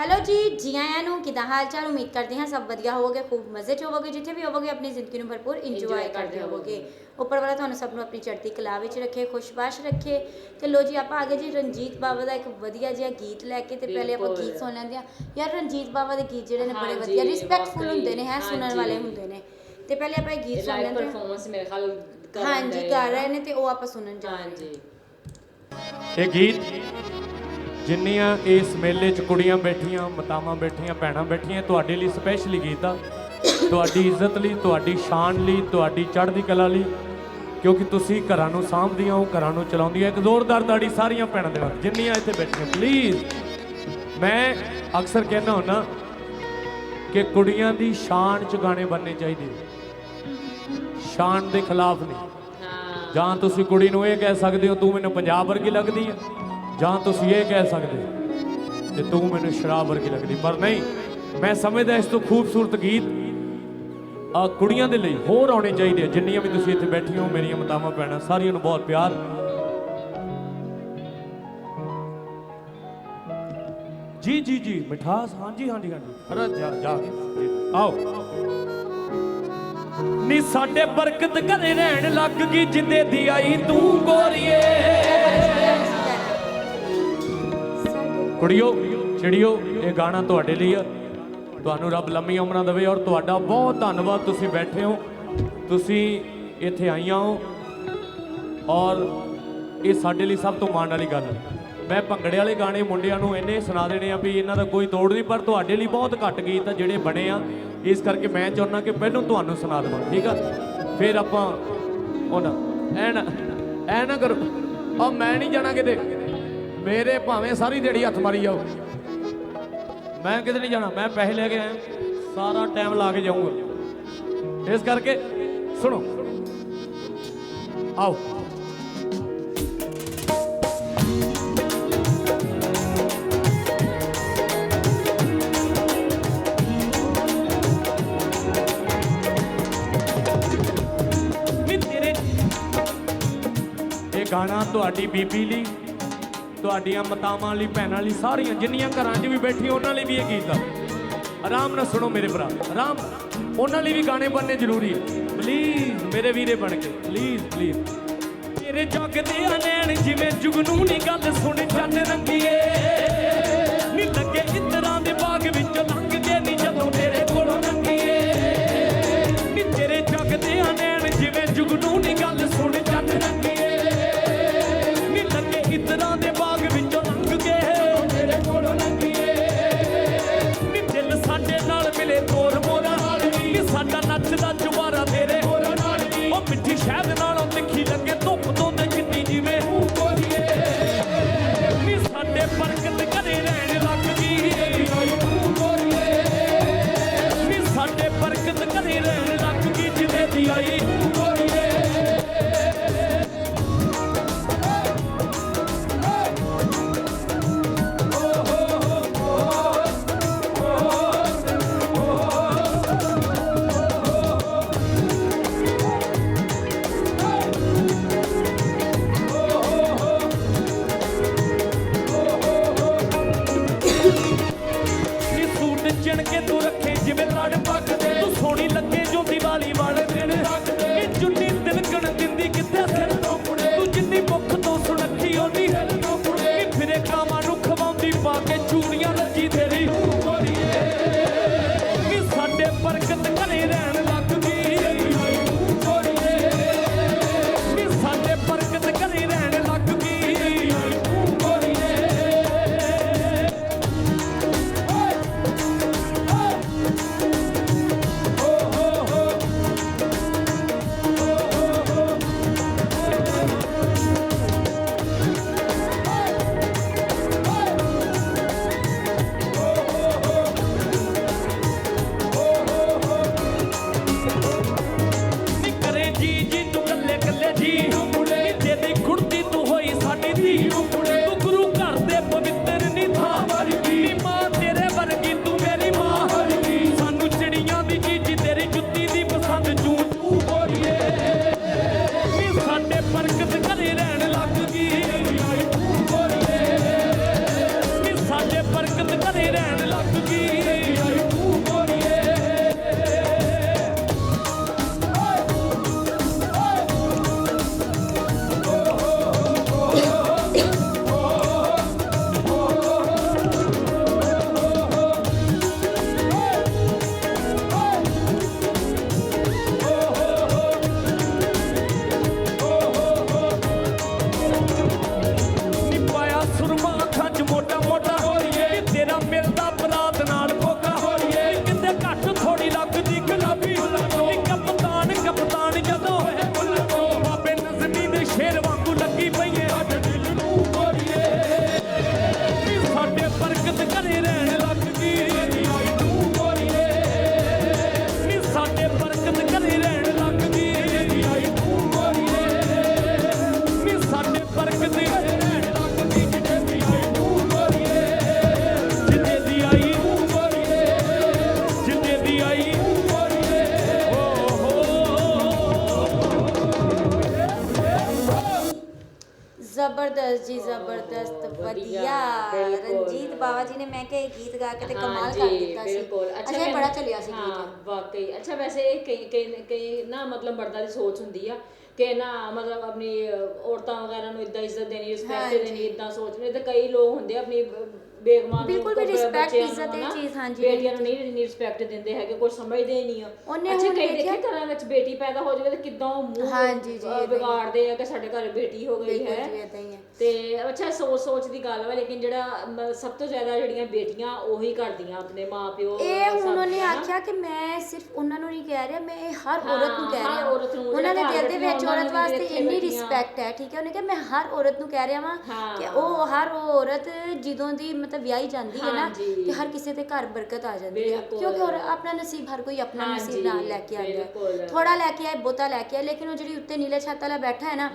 Hello ਜੀ ਜੀ ਆਇਆਂ ਨੂੰ ਕਿਦਾਂ ਹਾਲ ਚਾਲ ਉਮੀਦ ਕਰਦੇ ਹਾਂ ਸਭ ਵਧੀਆ ਹੋਵੋਗੇ ਖੂਬ ਮਜ਼ੇ 'ਚ ਹੋਵੋਗੇ ਜਿੱਥੇ ਵੀ ਹੋਵੋਗੇ ਆਪਣੀ ਜ਼ਿੰਦਗੀ ਨੂੰ ਭਰਪੂਰ ਇੰਜੋਏ ਕਰਦੇ ਹੋਵੋਗੇ। ਉੱਪਰ ਵਾਲਾ ਤੁਹਾਨੂੰ ਸਭ ਨੂੰ ਆਪਣੀ ਚੜ੍ਹਦੀ ਕਲਾ ਵਿੱਚ ਰੱਖੇ ਖੁਸ਼ਬਾਸ਼ ਰੱਖੇ। ਤੇ ਲੋ ਜੀ ਆਪਾਂ ਆਗੇ ਜੀ ਰਣਜੀਤ ਬਾਵਾ ਦਾ ਇੱਕ ਵਧੀਆ ਜਿਹਾ ਗੀਤ ਲੈ ਕੇ ਤੇ ਪਹਿਲੇ ਆਪਾਂ। ਗੀਤ ਸੁਣ ਲੈਂਦੇ ਆ ਯਾਰ ਰਣਜੀਤ ਬਾਵਾ ਦੇ ਗੀਤ ਜਿਹੜੇ ਨੇ ਬੜੇ ਵਧੀਆ ਰਿਸਪੈਕਟਫੁਲ ਹੁੰਦੇ ਨੇ ਹੈ ਸੁਣਨ। ਵਾਲੇ ਹੁੰਦੇ ਨੇ। ਤੇ ਪਹਿਲੇ ਆਪਾਂ ਇਹ ਗੀਤ ਸੁਣ ਲੈਂਦੇ ਹਾਂ। ਪਰਫਾਰਮੈਂਸ ਮੇਰੇ ਖਿਆਲ ਕਰ ਹਾਂਜੀ ਰਹੇ ਕਰ ਆ। ਰਹੇ ਨੇ ਤੇ ਉਹ ਆਪਾਂ ਸੁਣਨ ਜਾ ਰਹੇ ਹਾਂ। ਹਾਂਜੀ। ਇਹ ਗੀਤ ਜਿੰਨੀਆਂ ਇਸ ਮੇਲੇ 'ਚ ਕੁੜੀਆਂ ਬੈਠੀਆਂ ਮਾਤਾਵਾਂ ਬੈਠੀਆਂ ਭੈਣਾਂ ਬੈਠੀਆਂ ਤੁਹਾਡੇ ਲਈ ਸਪੈਸ਼ਲੀ ਗੀਤ ਆ ਤੁਹਾਡੀ ਇੱਜ਼ਤ ਲਈ ਤੁਹਾਡੀ ਸ਼ਾਨ ਲਈ ਤੁਹਾਡੀ ਚੜ੍ਹਦੀ ਕਲਾ ਲਈ ਕਿਉਂਕਿ ਤੁਸੀਂ ਘਰਾਂ ਨੂੰ ਸਾਂਭਦੀਆਂ ਹੋ ਘਰਾਂ ਨੂੰ ਚਲਾਉਂਦੀਆਂ ਇੱਕ ਜ਼ੋਰਦਾਰ ਤਾੜੀ ਸਾਰੀਆਂ ਭੈਣਾਂ ਦੇ ਨਾਲ ਜਿੰਨੀਆਂ ਇੱਥੇ ਬੈਠੀਆਂ। ਪਲੀਜ਼ ਮੈਂ ਅਕਸਰ ਕਹਿੰਦਾ ਹੁੰਦਾ ਕਿ ਕੁੜੀਆਂ ਦੀ ਸ਼ਾਨ 'ਚ ਗਾਣੇ ਬਣਨੇ ਚਾਹੀਦੇ। ਸ਼ਾਨ ਦੇ ਖਿਲਾਫ ਨਹੀਂ। ਜਾਂ ਤੁਸੀਂ ਕੁੜੀ ਨੂੰ ਇਹ ਕਹਿ ਸਕਦੇ ਹੋ ਤੂੰ ਮੈਨੂੰ ਪੰਜਾਬ ਵਰਗੀ ਲੱਗਦੀ ਹੈ ਜਾਂ ਤੁਸੀਂ ਇਹ ਕਹਿ ਸਕਦੇ ਹੋ ਤੂੰ ਮੈਨੂੰ ਸ਼ਰਾਬ ਵਰਗੀ ਲੱਗਦੀ, ਪਰ ਨਹੀਂ, ਮੈਂ ਸਮਝਦਾ ਇਸ ਤੋਂ ਖੂਬਸੂਰਤ ਗੀਤ ਆ ਕੁੜੀਆਂ ਦੇ ਲਈ ਹੋਰ ਆਉਣੇ ਚਾਹੀਦੇ ਜਿੰਨੀਆਂ ਵੀ ਤੁਸੀਂ ਇੱਥੇ ਬੈਠੀਆਂ ਹੋ, ਮੇਰੀਆਂ ਮਾਤਾਵਾਂ, ਭੈਣਾਂ, ਸਾਰੀਆਂ ਨੂੰ ਬਹੁਤ ਪਿਆਰ। ਜੀ ਜੀ ਜੀ, ਮਿਠਾਸ, ਹਾਂਜੀ ਹਾਂਜੀ ਹਾਂਜੀ। ਅਰੇ, ਜਾ ਜਾ, ਆਓ। ਨੀ ਸਾਡੇ ਬਰਕਤ ਘਰੇ ਰਹਿਣ ਲੱਗ ਗਈ, ਜਿੰਦੇ ਦੀ ਆਈ ਤੂੰ ਗੋਰੀਏ। ਕੁੜੀਓ, ਚਿੜੀਓ, ਇਹ ਗਾਣਾ ਤੁਹਾਡੇ ਲਈ ਆ। ਤੁਹਾਨੂੰ ਰੱਬ ਲੰਮੀ ਉਮਰਾਂ ਦੇਵੇ ਔਰ ਤੁਹਾਡਾ ਬਹੁਤ ਧੰਨਵਾਦ ਤੁਸੀਂ ਬੈਠੇ ਹੋ। ਤੁਸੀਂ ਇੱਥੇ ਆਈਆਂ ਹੋ ਔਰ ਇਹ ਸਾਡੇ ਲਈ ਸਭ ਤੋਂ ਮਾਣ ਵਾਲੀ ਗੱਲ ਹੈ ਮੈਂ ਭੰਗੜੇ ਵਾਲੇ ਗਾਣੇ ਮੁੰਡਿਆਂ ਨੂੰ ਇੰਨੇ ਸੁਣਾ ਦੇਣੇ ਆ ਵੀ ਇਹਨਾਂ ਦਾ ਕੋਈ ਤੋੜ ਨਹੀਂ, ਪਰ ਤੁਹਾਡੇ ਲਈ ਬਹੁਤ ਘੱਟ ਗੀਤ ਆ ਜਿਹੜੇ ਬਣੇ ਆ। ਇਸ ਕਰਕੇ ਮੈਂ ਚਾਹੁੰਦਾ ਕਿ ਪਹਿਲਾਂ ਤੁਹਾਨੂੰ ਸੁਣਾ ਦੇਵਾਂ, ਠੀਕ ਆ? ਫਿਰ ਆਪਾਂ ਉਹ ਨਾ ਐ ਨਾ ਐ ਨਾ ਕਰੋ। ਉਹ ਮੈਂ ਨਹੀਂ ਜਾਣਾ ਕਿਤੇ। ਮੇਰੇ ਭਾਵੇਂ ਸਾਰੀ ਦਿਹਾੜੀ ਹੱਥ ਮਾਰੀ ਜਾਓ। ਮੈਂ ਕਿਤੇ ਨਹੀਂ ਜਾਣਾ, ਮੈਂ ਪੈਸੇ ਲੈ ਕੇ ਆਇਆ। ਸਾਰਾ ਟਾਈਮ ਲਾ ਕੇ ਜਾਊਂਗਾ। ਇਸ ਕਰਕੇ ਸੁਣੋ। ਆਓ। ਇਹ ਗਾਣਾ ਤੁਹਾਡੀ ਬੀਬੀ ਲਈ ਤੁਹਾਡੀਆਂ ਮਾਤਾਵਾਂ ਲਈ, ਭੈਣਾਂ ਲਈ, ਸਾਰੀਆਂ, ਜਿੰਨੀਆਂ ਘਰਾਂ 'ਚ ਵੀ ਬੈਠੀਆਂ, ਉਹਨਾਂ ਲਈ ਵੀ ਇਹ ਗੀਤ ਆ। ਆਰਾਮ ਨਾਲ ਸੁਣੋ ਮੇਰੇ ਭਰਾ, ਆਰਾਮ ਉਹਨਾਂ ਲਈ ਵੀ ਗਾਣੇ ਬਣਨੇ ਜ਼ਰੂਰੀ ਹੈ ਪਲੀਜ਼ ਮੇਰੇ ਵੀਰੇ ਬਣ ਕੇ ਪਲੀਜ਼ ਪਲੀਜ਼ ਤੇਰੇ ਜਗਦੇ ਦੇ ਨੈਣ, ਜਿਵੇਂ ਜੁਗਨੂ ਨੀ ਗੱਲ ਸੁਣ, ਚੰਨ ਰੰਗੀਏ। to the door. ਵਧੀਆ ਬਿਲਕੁਲ। ਰਣਜੀਤ ਬਾਵਾ ਜੀ ਨੇ ਮੈਂ ਕਿਹਾ ਇਹ ਗੀਤ ਗਾ ਕੇ ਤੇ ਕਮਾਲ ਕਰ ਦਿੱਤਾ ਸੀ। ਬਿਲਕੁਲ। ਅੱਛਾ ਇਹ ਬੜਾ ਚੱਲਿਆ ਸੀ ਹਾਂ ਗੀਤ ਵਾਕਈ। ਅੱਛਾ ਵੈਸੇ ਇਹ ਕਈ ਕਈ ਕਈ ਨਾ ਮਤਲਬ ਮਰਦਾਂ ਦੀ ਸੋਚ ਹੁੰਦੀ ਆ ਕਿ ਨਾ ਮਤਲਬ ਆਪਣੀ ਅਹ, ਔਰਤਾਂ ਵਗੈਰਾ ਨੂੰ ਇਦਾਂ ਇੱਜ਼ਤ ਦੇਣੀ ਰਿਸਪੈਕਟ। ਦੇਣੀ ਇਦਾਂ ਸੋਚਣੇ ਤੇ ਕਈ ਲੋਕ ਹੁੰਦੇ ਆ ਆਪਣੀ ਬੇਗਮਾਂ ਨੂੰ ਬਿਲਕੁਲ ਵੀ ਨੂੰ ਇੱਜ਼ਤ ਇਹ ਚੀਜ਼, ਹਾਂਜੀ, ਬੇਟੀਆਂ ਨੂੰ ਨਹੀਂ ਨਹੀਂ ਰਿਸਪੈਕਟ ਦਿੰਦੇ ਹੈਗੇ ਕੁਝ ਸਮਝਦੇ ਹੀ ਨਹੀਂ ਆ। ਉਹਨੇ ਅੱਛਾ ਕਈ ਦੇਖਿਆ- ਦੇਖੇ ਘਰਾਂ ਵਿੱਚ ਬੇਟੀ ਪੈਦਾ ਹੋ ਜਾਵੇ ਤੇ ਕਿਦਾਂ ਉਹ ਮੂੰਹ ਹਾਂਜੀ ਜੀ। ਵਿਗਾੜਦੇ ਆ ਕਿ ਸਾਡੇ ਘਰ ਬੇਟੀ ਹੋ ਗਈ ਹੈ। ਤੇ ਅੱਛਾ ਸੋਚ ਸੋਚ ਦੀ ਗੱਲ ਵਾ ਲੇਕਿਨ ਜਿਹੜਾ ਸਭ ਤੋਂ ਜ਼ਿਆਦਾ ਜਿਹੜੀਆਂ ਬੇਟੀਆਂ ਉਹੀ ਕਰਦੀਆਂ ਆਪਣੇ ਮਾਪਿਓ ਇਹ ਹੁਣ ਉਹਨੇ। ਆਖਿਆ ਕਿ ਮੈਂ ਸਿਰਫ ਉਹਨਾਂ ਨੂੰ ਨਹੀਂ ਕਹਿ ਰਿਹਾ ਮੈਂ ਇਹ ਹਰ ਔਰਤ ਨੂੰ ਕਹਿ ਰਿਹਾ। ਦੇ ਵਿੱਚ ਔਰਤ ਵਾਸਤੇ ਇੰਨੀ। ਰਿਸਪੈਕਟ ਹੈ ਠੀਕ ਹੈ ਉਹਨੇ ਕਿਹਾ ਮੈਂ ਹਰ ਔਰਤ ਨੂੰ ਕਹਿ ਰਿਹਾ ਵਾਂ। ਕਿ ਉਹ ਹਰ ਔਰਤ ਜਦੋਂ ਦੀ ਮਤਲਬ ਵਿਆਹੀ ਜਾਂਦੀ ਹੈ ਨਾ। ਕਿ ਹਰ ਕਿਸੇ ਦੇ ਘਰ ਬਰਕਤ ਆ ਜਾਂਦੀ ਹੈ। ਕਿਉਂਕਿ ਔਰ ਆਪਣਾ ਨਸੀਬ ਹਰ ਕੋਈ ਆਪਣਾ ਨਸੀਬ ਨਾਲ ਲੈ ਕੇ ਆਉਂਦਾ ਥੋੜਾ ਲੈ ਕੇ ਆਏ ਬਹੁਤਾ ਲੈ ਕੇ ਆਏ ਲੇਕਿਨ ਉਹ ਜਿਹੜੀ ਉੱਤੇ ਨੀਲੇ ਛੱਤ ਵਾਲਾ ਬੈਠਾ ਹੈ ਨਾ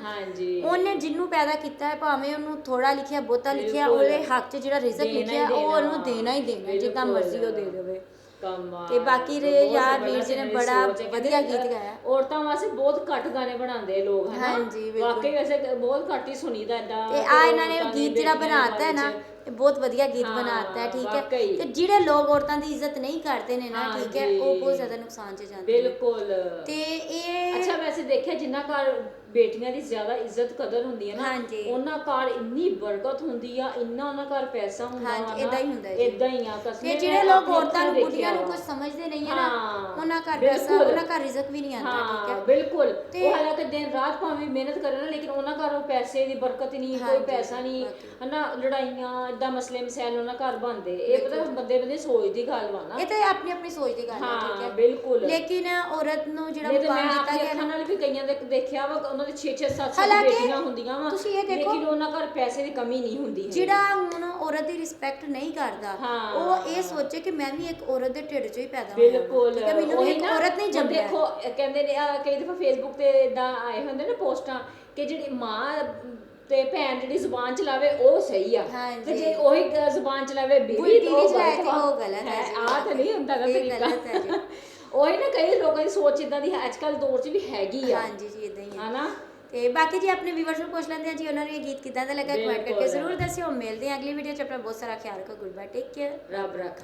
ਉਹਨੇ ਜਿੰਨੂੰ ਪੈਦਾ ਕੀਤਾ ਹੈ ਭਾਵੇਂ ਉਹਨੂੰ ਥੋੜਾ ਲਿਖਿਆ ਬਹੁਤਾ ਲਿਖਿਆ। ਉਹਦੇ ਹੱਕ 'ਚ ਜਿਹੜਾ ਰਿਜ਼ਕ ਲਿਖਿਆ ਉਹ। ਉਹਨੂੰ ਦੇਣਾ ਹੀ ਦੇਣਾ ਜਿੱਦਾਂ। ਮਰਜ਼ੀ ਉਹ ਦੇ ਦੇਵੇ ਕਮਾਲ ਤੇ ਬਾਕੀ ਰੇ ਬਹੁਤ ਯਾਰ ਵੀਰ ਜੀ ਨੇ ਬੜਾ। ਵਧੀਆ ਗੀਤ ਗਾਇਆ। ਔਰਤਾਂ ਵਾਸਤੇ ਬਹੁਤ ਘੱਟ ਗਾਣੇ ਬਣਾਉਂਦੇ ਲੋਕ ਹਨਾ ਹਾਂਜੀ। ਵਾਕਈ ਵੈਸੇ ਬਹੁਤ ਘੱਟ ਹੀ ਸੁਣੀਦਾ ਏਦਾਂ ਤੇ ਆ ਇਹਨਾਂ ਨੇ ਗੀਤ ਜਿਹੜਾ ਬਣਾਤਾ ਹੈ ਨਾ। ਇਹ ਬਹੁਤ ਵਧੀਆ ਗੀਤ ਹਾਂ, ਬਣਾਤਾ ਹੈ ਠੀਕ ਹੈ ਵਾਕਈ। ਤੇ ਜਿਹੜੇ ਲੋਕ ਔਰਤਾਂ ਦੀ ਇੱਜ਼ਤ ਨਹੀਂ ਕਰਦੇ ਨੇ ਨਾ ਠੀਕ ਹੈ ਹਾਂਜੀ। ਉਹ ਬਹੁਤ ਜ਼ਿਆਦਾ ਨੁਕਸਾਨ 'ਚ ਜਾਂਦੇ ਨੇ ਬਿਲਕੁਲ ਤੇ ਇਹ ਅੱਛਾ ਵੈਸੇ ਦੇਖਿਆ ਜਿੰਨਾ ਘਰ ਬੇਟੀਆਂ ਦੀ ਜ਼ਿਆਦਾ ਇੱਜ਼ਤ ਕਦਰ ਹੁੰਦੀ ਹੈ ਨਾ ਹਾਂਜੀ। ਉਹਨਾਂ ਘਰ ਇੰਨੀ ਬਰਕਤ ਹੁੰਦੀ ਆ ਇੰਨਾ ਉਹਨਾਂ ਘਰ ਪੈਸਾ ਹੁੰਦਾ ਹਾਂਜੀ, ਵਾ ਨਾ, ਏਦਾਂ ਹੀ ਹੁੰਦਾ ਜੀ। ਏਦਾਂ ਹੀ ਆ ਕਸਮੇ ਤੇ ਜਿਹੜੇ ਲੋਕ ਔਰਤਾਂ ਨੂੰ ਬੁੱਢੀਆਂ ਨੂੰ ਕੁਝ ਸਮਝਦੇ ਨਹੀਂ ਹੈ ਨਾ ਹਾਂ, ਉਹਨਾਂ ਘਰ ਪੈਸਾ ਬਿਲਕੁਲ। ਉਹਨਾਂ ਘਰ ਰਿਜ਼ਕ ਵੀ ਨਹੀਂ ਆਉਂਦਾ ਠੀਕ ਹਾਂ ਹੈ ਬਿਲਕੁਲ ਤੇ- ਉਹ ਹਾਲਾਂਕਿ ਦਿਨ ਰਾਤ ਭਾਵੇਂ ਮਿਹਨਤ ਕਰਨ ਲੇਕਿਨ ਉਹਨਾਂ ਘਰ ਉਹ ਪੈਸੇ ਦੀ ਬਰਕਤ ਨਹੀਂ ਕੋਈ ਹਾਂਜੀ, ਪੈਸਾ ਨਹੀਂ। ਹਨਾ ਲੜਾਈਆਂ ਇਦਾਂ ਮਸਲੇ ਮਸੈਲ ਉਹਨਾਂ ਘਰ ਬਣਦੇ। ਇਹ ਪਤਾ ਬੰਦੇ ਬੰਦੇ ਸੋਚ ਦੀ ਗੱਲ ਵਾ ਨਾ। ਇਹ ਤਾਂ ਆਪਣੀ ਆਪਣੀ ਸੋਚ ਦੀ ਗੱਲ ਹੈ ਠੀਕ ਹਾਂ। ਹੈ ਬਿਲਕੁਲ। ਲੇਕਿਨ ਔਰਤ ਨੂੰ ਜਿਹੜਾ ਨਹੀਂ ਤੇ ਮੈਂ ਦਿੱਤਾ ਆਪਣੀ ਗਿਆ ਅੱਖਾਂ ਨਾ ਨਾਲ ਵੀ ਕਈਆਂ ਦੇ ਦੇਖਿਆ ਵਾ ਉਹਨਾਂ ਦੇ 6 6 7 7 ਹਾਲਾਂਕਿ ਬੇਟੀਆਂ ਹੁੰਦੀਆਂ ਵਾ। ਤੁਸੀਂ ਇਹ ਦੇਖੋ- ਲੇਕਿਨ ਉਹਨਾਂ ਘਰ ਪੈਸੇ ਦੀ ਕਮੀ ਨਹੀਂ ਹੁੰਦੀ ਹੈਗੀ। ਜਿਹੜਾ ਹੁਣ ਔਰਤ ਦੀ ਰਿਸਪੈਕਟ ਨਹੀਂ ਕਰਦਾ ਹਾਂ। ਉਹ ਇਹ ਸੋਚੇ ਕਿ ਮੈਂ ਵੀ ਇੱਕ ਔਰਤ ਦੇ ਢਿੱਡ 'ਚੋਂ ਹੀ ਪੈਦਾ ਹੋਇਆ। ਬਿਲਕੁਲ। ਠੀਕ ਹੈ ਮੈਨੂੰ ਵੀ ਉਹੀ ਇੱਕ ਨਾ, ਔਰਤ ਨਹੀਂ ਹੁਣ ਜੰਮਿਆ ਦੇਖੋ ਕਹਿੰਦੇ ਨੇ ਆ ਕਈ ਦਫਾ ਫੇਸਬੁੱਕ ਤੇ ਇਦਾਂ ਆਏ ਹੁੰਦੇ ਨੇ ਪੋਸਟਾਂ ਕਿ ਜਿਹੜੀ ਮਾਂ ਤੇ ਭੈਣ ਜਿਹੜੀ ਜ਼ੁਬਾਨ ਚਲਾਵੇ ਉਹ ਸਹੀ ਆ। ਹਾਂਜੀ। ਤੇ ਜੇ ਉਹੀ ਗ- ਜ਼ੁਬਾਨ ਚਲਾਵੇ ਬੀਵੀ ਤੇ ਬੀਵੀ ਉਹ ਚਲਾਏ ਗਲਤ ਤੇ ਵਾ। ਉਹ ਗਲਤ ਹੈ ਜੀ, ਆ ਤਾਂ ਨਹੀਂ ਹੁੰਦਾ ਗਾ ਇਹ ਤਰੀਕਾ। ਗਲਤ ਹੈ ਜੀ। ਉਹੀ ਨਾ ਕਈ ਲੋਕਾਂ ਦੀ ਸੋਚ ਇਦਾਂ ਦੀ ਹੈ ਅੱਜ ਕੱਲ ਦੌਰ 'ਚ ਵੀ ਹੈਗੀ ਆ। ਹਾਂਜੀ ਜੀ ਇਦਾਂ ਹੀ ਹੈ ਹਨਾ? ਤੇ ਬਾਕੀ ਜੀ ਆਪਣੇ ਵੀਵਰਸ ਨੂੰ ਪੁੱਛ ਲੈਂਦੇ ਆ ਜੀ ਉਹਨਾਂ ਨੂੰ ਇਹ ਗੀਤ ਕਿਦਾਂ ਦਾ ਲੱਗਾ ਕਮੈਂਟ ਕਰਕੇ। ਜ਼ਰੂਰ ਦੱਸਿਓ। ਮਿਲਦੇ ਹਾਂ ਅਗਲੀ ਵੀਡੀਓ 'ਚ। ਆਪਣਾ ਬਹੁਤ ਸਾਰਾ ਖਿਆਲ ਰੱਖੋ। ਗੁੱਡ ਬਾਏ ਟੇਕ ਕੇਅਰ ਰੱਬ ਰੱਖਾ।